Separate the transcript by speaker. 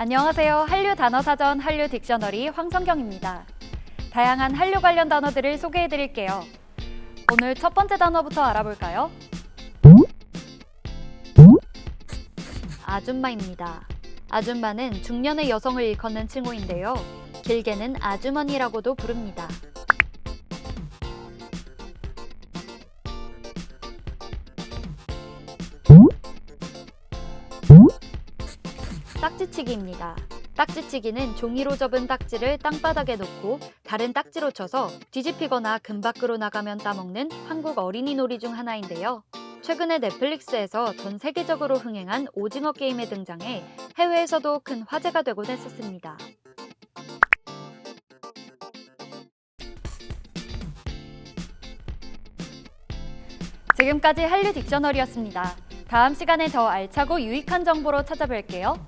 Speaker 1: 안녕하세요. 한류 단어 사전 한류 딕셔너리 황성경입니다. 다양한 한류 관련 단어들을 소개해 드릴게요. 오늘 첫 번째 단어부터 알아볼까요? 아줌마입니다. 아줌마는 중년의 여성을 일컫는 칭호인데요. 길게는 아주머니라고도 부릅니다. 딱지치기입니다. 딱지치기는 종이로 접은 딱지를 땅바닥에 놓고 다른 딱지로 쳐서 뒤집히거나 금 밖으로 나가면 따먹는 한국 어린이 놀이 중 하나인데요. 최근에 넷플릭스에서 전 세계적으로 흥행한 오징어 게임에 등장해 해외에서도 큰 화제가 되곤 했었습니다. 지금까지 한류 딕셔너리였습니다. 다음 시간에 더 알차고 유익한 정보로 찾아뵐게요.